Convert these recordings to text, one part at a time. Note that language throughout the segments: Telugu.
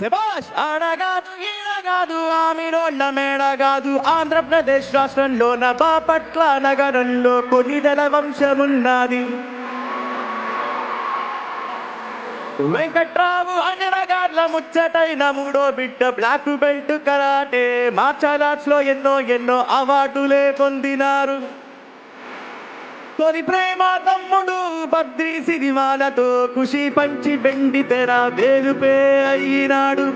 శబాష్ ఆడగాదు ఈడగాదు ఆమెలోళ్ళ మేడగాదు. ఆంధ్రప్రదేశ్ రాష్ట్రంలో బాపట్ల నగరంలో కొనిదల వంశమున్నది. వెంకట్రావు అన్నగార్ల ముచ్చటైన మూడో బిడ్డ బ్లాక్ బెల్ట్ కరాటే మార్షల్ ఆర్ట్స్లో ఎన్నో ఎన్నో అవార్డులే పొందినారు. తొలి ప్రేమ తమ్ముడు బద్రి సినిమాలతో ఖుషి పంచి బెండి తెర వేలుపే అయినాడు.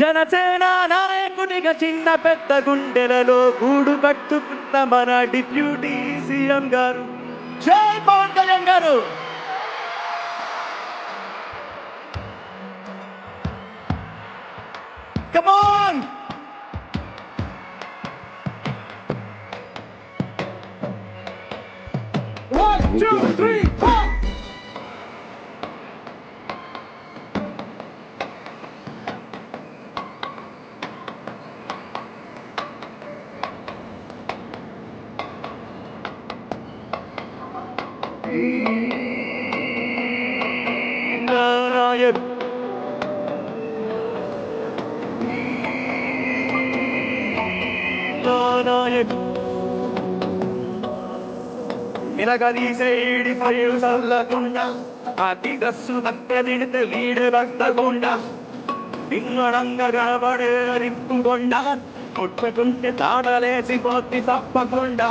జనసేన నాయకునిగా చిన్న పెద్ద గుండెలలో గూడు కట్టుకున్న మన డిప్యూటీ సీఎం గారు. జై పవన్ కళ్యాణ్ గారు! Come on One, two, three, four. No, no, you... ఇరగదీసేడి పైరు చల్లకుండా అతి దస్సు దక్కదిడితే వీడు రక్తకుండా తింగడంగా కనబడే రిప్పుకుండా కొట్టుకుంటే తాడలేసి పోతి తప్పకుండా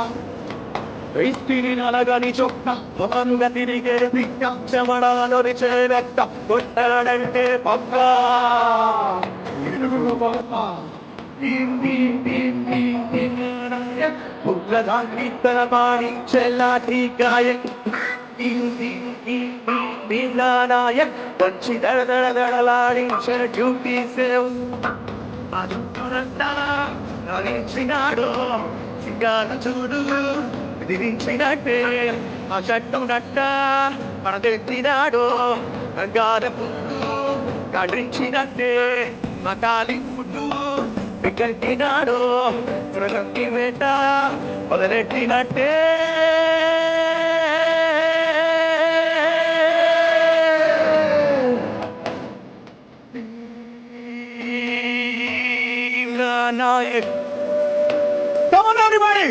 ఇస్తిని నలగని చొక్క మొహంగా తిరిగే దిక్క చెమడాలోని చేలెక్క కొట్టాడంటే పక్క ఇరుగు పక్క ఉగ్రదాంగితన పాడి చెల్లాటి గాయక్ నాయక్ వచ్చి దడ దడ దడలాడించే డ్యూటీ సేవ్ నడిచినాడు సిగాను చూడు విధించినట్టే. ఆ చట్టు నట్ట మన తెచ్చినాడు గార పుట్టు కడిచినట్టే మా விக்கெட்டி நாடோ உலகத்தி வேட்டா பதினெட்டி நாட்டு. Naik Come on everybody!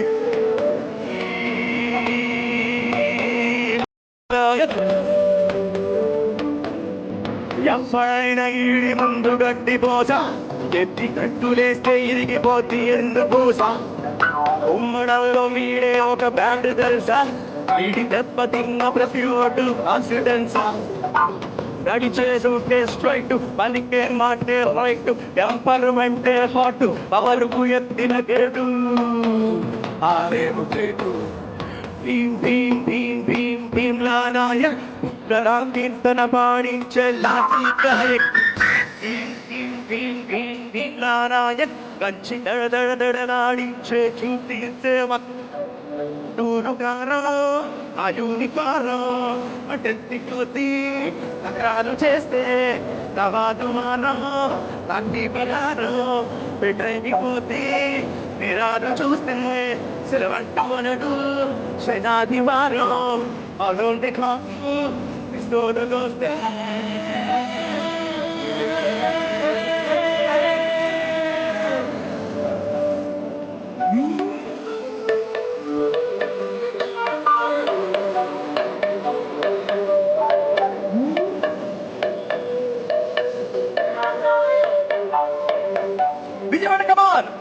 எம்பழை கட்டி போசா ఎత్తి కట్టులేస్తే ఇరిగిపోతి ఎందు పూస ఉమ్మడంలో వీడే ఒక బ్యాండ్ తెలుసా వీడి దెబ్బ తిన్న ప్రతి ఓటు కాన్ఫిడెన్సా నడిచే స్ట్రైట్ పలికే మాటే రైట్ టెంపర్మెంటే హాట్ పవరుకు ఎత్తిన గేటు ఆరేము చేటు భీం భీం భీం భీం భీం లానాయ కీర్తన పాడించే లాఠీ భీం భీం భీం భీం కంచి దడ దడ దడలాడించే చూపించే దూరుగారో అయూనికారో అటెత్తి కోతి నగరాలు చేస్తే తవాదు మానో తండ్రి పరారో బిడ్డని కోతి నిరాలు చూస్తే సిలవంటనడు శనాది వారో అలోంటి కాకు you want to come on!